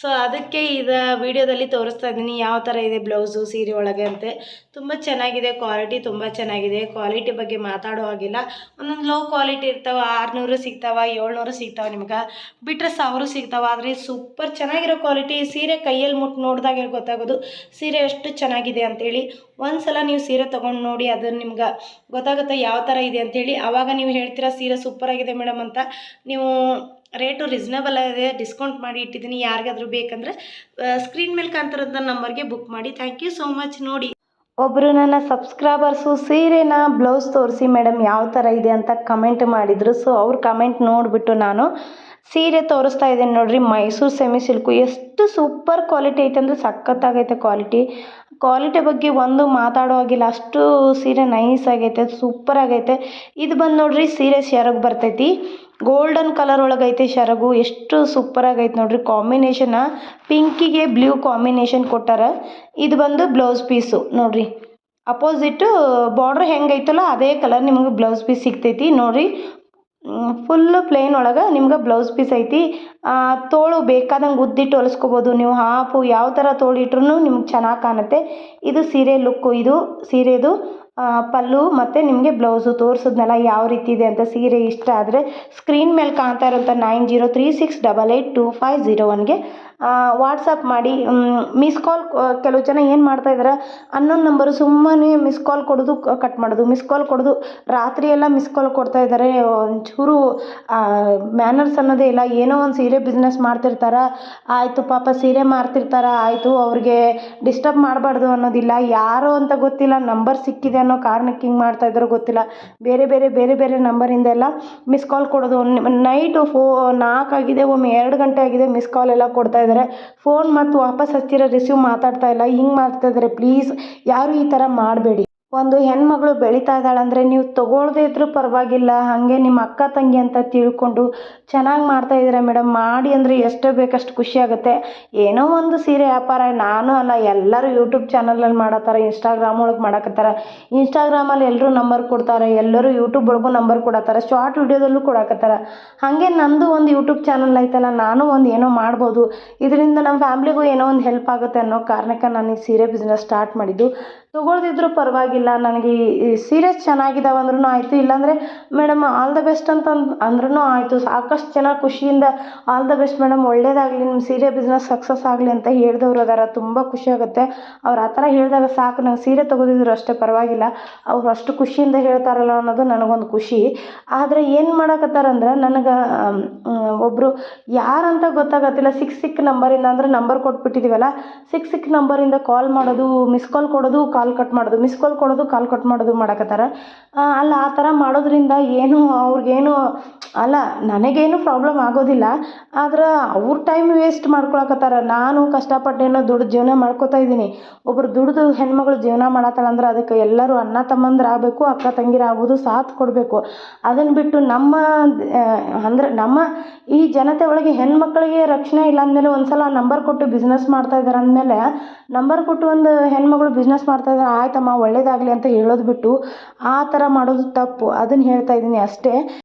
ಸೊ ಅದಕ್ಕೆ ಇದು ವಿಡಿಯೋದಲ್ಲಿ ತೋರಿಸ್ತಾ ಇದ್ದೀನಿ ಯಾವ ಥರ ಇದೆ ಬ್ಲೌಸು ಸೀರೆ ಒಳಗೆ ಅಂತೆ. ತುಂಬ ಚೆನ್ನಾಗಿದೆ ಕ್ವಾಲಿಟಿ ತುಂಬ ಚೆನ್ನಾಗಿದೆ. ಕ್ವಾಲಿಟಿ ಬಗ್ಗೆ ಮಾತಾಡೋ ಹಾಗಿಲ್ಲ. ಒಂದೊಂದು ಲೋ ಕ್ವಾಲಿಟಿ ಇರ್ತಾವೆ, ಆರುನೂರು ಸಿಗ್ತಾವೆ, ಏಳ್ನೂರು ಸಿಗ್ತಾವೆ ನಿಮ್ಗೆ. ಬಿಟ್ಟರೆ ಸಾವಿರ ಸಿಗ್ತಾವೆ, ಆದರೆ ಸೂಪರ್ ಚೆನ್ನಾಗಿರೋ ಕ್ವಾಲಿಟಿ ಸೀರೆ ಕೈಯಲ್ಲಿ ಮುಟ್ಟು ನೋಡಿದಾಗ ಗೊತ್ತಾಗೋದು. ಸೀರೆ ಎಷ್ಟು ಚೆನ್ನಾಗಿದೆ ಅಂತೇಳಿ. ಒಂದು ಸಲ ನೀವು ಸೀರೆ ತೊಗೊಂಡು ನೋಡಿ ಅದು ನಿಮ್ಗೆ ಗೊತ್ತಾಗುತ್ತೆ ಯಾವ ಥರ ಇದೆ ಅಂತೇಳಿ. ಆವಾಗ ನೀವು ಹೇಳ್ತೀರಾ, ಸೀರೆ ಸೂಪರ್ ಆಗಿದೆ ಮೇಡಮ್ ಅಂತ. ನೀವು ರೇಟು ರೀಸ್ನಬಲ್ ಆಗಿದೆ ಡಿಸ್ಕೌಂಟ್ ಮಾಡಿ ಇಟ್ಟಿದ್ದೀನಿ, ಯಾರಿಗಾದ್ರೂ ಬೇಕಂದರೆ ಸ್ಕ್ರೀನ್ ಮೇಲೆ ಕಾಣ್ತಿರೋಂಥ ನಂಬರ್ಗೆ ಬುಕ್ ಮಾಡಿ. ಥ್ಯಾಂಕ್ ಯು ಸೋ ಮಚ್ ನೋಡಿ. ಒಬ್ಬರು ನನ್ನ ಸಬ್ಸ್ಕ್ರೈಬರ್ಸು ಸೀರೆನ ಬ್ಲೌಸ್ ತೋರಿಸಿ ಮೇಡಮ್ ಯಾವ ಥರ ಇದೆ ಅಂತ ಕಮೆಂಟ್ ಮಾಡಿದರು. ಸೊ ಅವ್ರ ಕಮೆಂಟ್ ನೋಡಿಬಿಟ್ಟು ನಾನು ಸೀರೆ ತೋರಿಸ್ತಾ ಇದ್ದೀನಿ ನೋಡಿರಿ. ಮೈಸೂರು ಸೆಮಿ ಸಿಲ್ಕು ಎಷ್ಟು ಸೂಪರ್ ಕ್ವಾಲಿಟಿ ಐತೆ ಅಂದರೆ ಸಖತ್ತಾಗೈತೆ ಕ್ವಾಲಿಟಿ ಕ್ವಾಲಿಟಿ ಬಗ್ಗೆ ಒಂದು ಮಾತಾಡೋ ಹಾಗಿಲ್ಲ. ಅಷ್ಟು ಸೀರೆ ನೈಸ್ ಆಗೈತೆ ಸೂಪರ್ ಆಗೈತೆ. ಇದು ಬಂದು ನೋಡ್ರಿ ಸೀರೆ ಶರಗ್ ಬರ್ತೈತಿ. ಗೋಲ್ಡನ್ ಕಲರ್ ಒಳಗೈತೆ ಶರಗು. ಎಷ್ಟು ಸೂಪರ್ ಆಗೈತೆ ನೋಡ್ರಿ. ಕಾಂಬಿನೇಷನ್ ಪಿಂಕಿಗೆ ಬ್ಲೂ ಕಾಂಬಿನೇಷನ್ ಕೊಟ್ಟಾರ. ಇದು ಬಂದು ಬ್ಲೌಸ್ ಪೀಸು ನೋಡ್ರಿ. ಅಪೋಸಿಟ್ಟು ಬಾರ್ಡ್ರ್ ಹೆಂಗೈತಲ್ಲ, ಅದೇ ಕಲರ್ ನಿಮಗೆ ಬ್ಲೌಸ್ ಪೀಸ್ ಸಿಗ್ತೈತಿ. ನೋಡಿರಿ. ಫುಲ್ಲು ಪ್ಲೇನ್ ಒಳಗೆ ನಿಮ್ಗೆ ಬ್ಲೌಸ್ ಪೀಸ್ ಐತಿ. ತೋಳು ಬೇಕಾದಂಗೆ ಉದ್ದಿಟ್ಟು ಹೊಲಿಸ್ಕೋಬೋದು ನೀವು. ಹಾಫು ಯಾವ ಥರ ತೋಳು ಇಟ್ರೂ ನಿಮ್ಗೆ ಚೆನ್ನಾಗಿ ಕಾಣುತ್ತೆ. ಇದು ಸೀರೆ ಲುಕ್ಕು ಇದು, ಸೀರೆದು ಪಲ್ಲು ಮತ್ತು ನಿಮಗೆ ಬ್ಲೌಸು ತೋರಿಸಿದ್ನಲ್ಲ ಯಾವ ರೀತಿ ಇದೆ ಅಂತ ಸೀರೆ ಇಷ್ಟ ಆದರೆ ಸ್ಕ್ರೀನ್ ಮೇಲೆ ಕಾಣ್ತಾ ಇರೋಂಥ nine zero three six double eight two five zero ಒನ್ಗೆ WhatsApp ಮಾಡಿ ಮಿಸ್ ಕಾಲ್ ಕೆಲವು ಜನ ಏನು ಮಾಡ್ತಾ ಇದ್ದಾರೆ ಅನ್ನೋನ್ ನಂಬರು ಸುಮ್ಮನೆ ಮಿಸ್ ಕಾಲ್ ಕೊಡೋದು ಕಟ್ ಮಾಡೋದು. ಮಿಸ್ ಕಾಲ್ ಕೊಡೋದು, ರಾತ್ರಿ ಎಲ್ಲ ಮಿಸ್ ಕಾಲ್ ಕೊಡ್ತಾ ಇದ್ದಾರೆ ಒಂಚೂರು ಮ್ಯಾನರ್ಸ್ ಅನ್ನೋದೇ ಇಲ್ಲ. ಏನೋ ಒಂದು ಸೀರೆ ಬಿಸ್ನೆಸ್ ಮಾಡ್ತಿರ್ತಾರೆ, ಆಯಿತು ಪಾಪ ಸೀರೆ ಮಾರ್ತಿರ್ತಾರೆ, ಆಯಿತು ಅವ್ರಿಗೆ ಡಿಸ್ಟರ್ಬ್ ಮಾಡಬಾರ್ದು ಅನ್ನೋದಿಲ್ಲ. ಯಾರು ಅಂತ ಗೊತ್ತಿಲ್ಲ ನಂಬರ್ ಸಿಕ್ಕಿದೆ ಅನ್ನೋ ಕಾರಣಕ್ಕೆ ಹಿಂಗೆ ಮಾಡ್ತಾ ಇದ್ದಾರೋ ಗೊತ್ತಿಲ್ಲ. ಬೇರೆ ಬೇರೆ ಬೇರೆ ಬೇರೆ ನಂಬರಿಂದ ಎಲ್ಲ ಮಿಸ್ ಕಾಲ್ ಕೊಡೋದು. ನೈಟು ಫೋ ನಾಲ್ಕಾಗಿದೆ ಒಮ್ಮೆ ಎರಡು ಗಂಟೆ ಆಗಿದೆ ಮಿಸ್ ಕಾಲ್ ಎಲ್ಲ ಕೊಡ್ತಾ ಇದ್ದಾರೆ. ಫೋನ್ ಮತ್ತು ವಾಪಸ್ ಹಚ್ಚಿರೋ ರಿಸೀವ್ ಮಾತಾಡ್ತಾ ಇಲ್ಲ. ಹಿಂಗೆ ಮಾಡ್ತಾ ಇದ್ದಾರೆ. ಪ್ಲೀಸ್ ಯಾರು ಈ ಥರ ಮಾಡಬೇಡಿ. ಒಂದು ಹೆಣ್ಮಗಳು ಬೆಳೀತಾ ಇದ್ದಾಳೆ ಅಂದರೆ ನೀವು ತೊಗೊಳ್ದೇ ಇದ್ದರೂ ಪರವಾಗಿಲ್ಲ. ಹಾಗೆ ನಿಮ್ಮ ಅಕ್ಕ ತಂಗಿ ಅಂತ ತಿಳ್ಕೊಂಡು ಚೆನ್ನಾಗಿ ಮಾಡ್ತಾ ಇದ್ದೀರ ಮೇಡಮ್? ಮಾಡಿ ಅಂದರೆ ಎಷ್ಟು ಬೇಕಷ್ಟು ಖುಷಿ ಆಗುತ್ತೆ. ಏನೋ ಒಂದು ಸೀರೆ ವ್ಯಾಪಾರ, ನಾನು ಅಲ್ಲ, ಎಲ್ಲರೂ ಯೂಟ್ಯೂಬ್ ಚಾನಲಲ್ಲಿ ಮಾಡತ್ತಾರ ಇನ್ಸ್ಟಾಗ್ರಾಮ್ ಒಳಗೆ ಮಾಡಕತ್ತಾರ. ಇನ್ಸ್ಟಾಗ್ರಾಮಲ್ಲಿ ಎಲ್ಲರೂ ನಂಬರ್ ಕೊಡ್ತಾರೆ, ಎಲ್ಲರೂ ಯೂಟ್ಯೂಬ್ ಒಳಗೂ ನಂಬರ್ ಕೊಡತ್ತಾರ ಶಾರ್ಟ್ ವಿಡಿಯೋದಲ್ಲೂ ಕೊಡಕತ್ತಾರ. ಹಾಗೆ ನಂದು ಒಂದು ಯೂಟ್ಯೂಬ್ ಚಾನಲ್ ಐತಲ್ಲ, ನಾನು ಒಂದು ಏನೋ ಮಾಡ್ಬೋದು. ಇದರಿಂದ ನಮ್ಮ ಫ್ಯಾಮ್ಲಿಗೂ ಏನೋ ಒಂದು ಹೆಲ್ಪ್ ಆಗುತ್ತೆ ಅನ್ನೋ ಕಾರಣಕ್ಕೆ ನಾನು ಈ ಸೀರೆ ಬಿಸ್ನೆಸ್ ಸ್ಟಾರ್ಟ್ ಮಾಡಿದ್ದು. ತೊಗೊಳ್ದಿದ್ರೂ ಪರವಾಗಿಲ್ಲ. ನನಗೆ ಈ ಸೀರೆ ಚೆನ್ನಾಗಿದಾವೆ ಅಂದ್ರೂ ಆಯಿತು. ಇಲ್ಲಾಂದರೆ ಮೇಡಮ್ ಆಲ್ ದ ಬೆಸ್ಟ್ ಅಂತ ಅಂದ್ರೂ ಆಯಿತು. ಸಾಕಷ್ಟು ಜನ ಖುಷಿಯಿಂದ ಆಲ್ ದ ಬೆಸ್ಟ್ ಮೇಡಮ್ ಒಳ್ಳೇದಾಗಲಿ ನಿಮ್ಮ ಸೀರೆ ಬಿಸ್ನೆಸ್ ಸಕ್ಸಸ್ ಆಗಲಿ ಅಂತ ಹೇಳ್ದವ್ರು ಅದಾರ. ತುಂಬ ಖುಷಿ ಆಗುತ್ತೆ. ಅವ್ರು ಆ ಥರ ಹೇಳಿದಾಗ ಸಾಕು. ನಂಗೆ ಸೀರೆ ತೊಗೋದಿದ್ರು ಅಷ್ಟೇ ಪರವಾಗಿಲ್ಲ. ಅವ್ರು ಅಷ್ಟು ಖುಷಿಯಿಂದ ಹೇಳ್ತಾರಲ್ಲ ಅನ್ನೋದು ನನಗೊಂದು ಖುಷಿ. ಆದರೆ ಏನು ಮಾಡಕತ್ತಾರಂದ್ರೆ ನನಗೆ ಒಬ್ಬರು ಯಾರಂತ ಗೊತ್ತಾಗತ್ತಿಲ್ಲ. ಸಿಕ್ ಸಿಕ್ ನಂಬರಿಂದ, ಅಂದ್ರೆ ನಂಬರ್ ಕೊಟ್ಬಿಟ್ಟಿದ್ದೀವಲ್ಲ ಸಿಕ್ ಸಿಕ್ ನಂಬರಿಂದ ಕಾಲ್ ಮಾಡೋದು ಮಿಸ್ ಕಾಲ್ ಕೊಡೋದು ಕಾಲ್ ಕಟ್ ಮಾಡೋದು ಮಿಸ್ ಕಾಲ್ ಕೊಡೋದು, ಕಾಲ್ ಕಟ್ ಮಾಡೋದು ಮಾಡಕತ್ತಾರ. ಅಲ್ಲ, ಆ ಥರ ಮಾಡೋದ್ರಿಂದ ಏನು, ಅವ್ರಿಗೇನು, ಅಲ್ಲ, ನನಗೇನು ಪ್ರಾಬ್ಲಮ್ ಆಗೋದಿಲ್ಲ. ಆದ್ರೆ ಅವ್ರ ಟೈಮ್ ವೇಸ್ಟ್ ಮಾಡ್ಕೊಳಕತ್ತಾರ. ನಾನು ಕಷ್ಟಪಟ್ಟೇನೋ ದುಡ್ಡು ಜೀವನ ಮಾಡ್ಕೊತಾ ಇದ್ದೀನಿ. ಒಬ್ರು ದುಡ್ದು ಹೆಣ್ಮಗಳು ಜೀವನ ಮಾಡತ್ತಾಳ ಅಂದ್ರೆ ಅದಕ್ಕೆ ಎಲ್ಲರೂ ಅಣ್ಣ ತಮ್ಮಂದ್ರೆ ಆಗಬೇಕು, ಅಕ್ಕ ತಂಗಿರ ಆಗ್ಬೋದು, ಸಾಥ್ ಕೊಡಬೇಕು. ಅದನ್ನು ಬಿಟ್ಟು ನಮ್ಮ ಅಂದರೆ ನಮ್ಮ ಈ ಜನತೆ ಒಳಗೆ ಹೆಣ್ಮಕ್ಳಿಗೆ ರಕ್ಷಣೆ ಇಲ್ಲ ಅಂದಮೇಲೆ ಒಂದು ಸಲ ನಂಬರ್ ಕೊಟ್ಟು ಬಿಸ್ನೆಸ್ ಮಾಡ್ತಾ ಇದ್ದಾರೆ ಅಂದಮೇಲೆ ನಂಬರ್ ಕೊಟ್ಟು ಒಂದು ಹೆಣ್ಮಗಳು ಬಿಸ್ನೆಸ್ ಮಾಡ್ತಾ ಇದ್ದಾರೆ ಆಯ್ತಮ್ಮ ಒಳ್ಳೇದಾಗಲಿ ಅಂತ ಹೇಳೋದು ಬಿಟ್ಟು ಆ ಥರ ಮಾಡೋದು ತಪ್ಪು. ಅದನ್ನು ಹೇಳ್ತಾ ಇದ್ದೀನಿ ಅಷ್ಟೇ.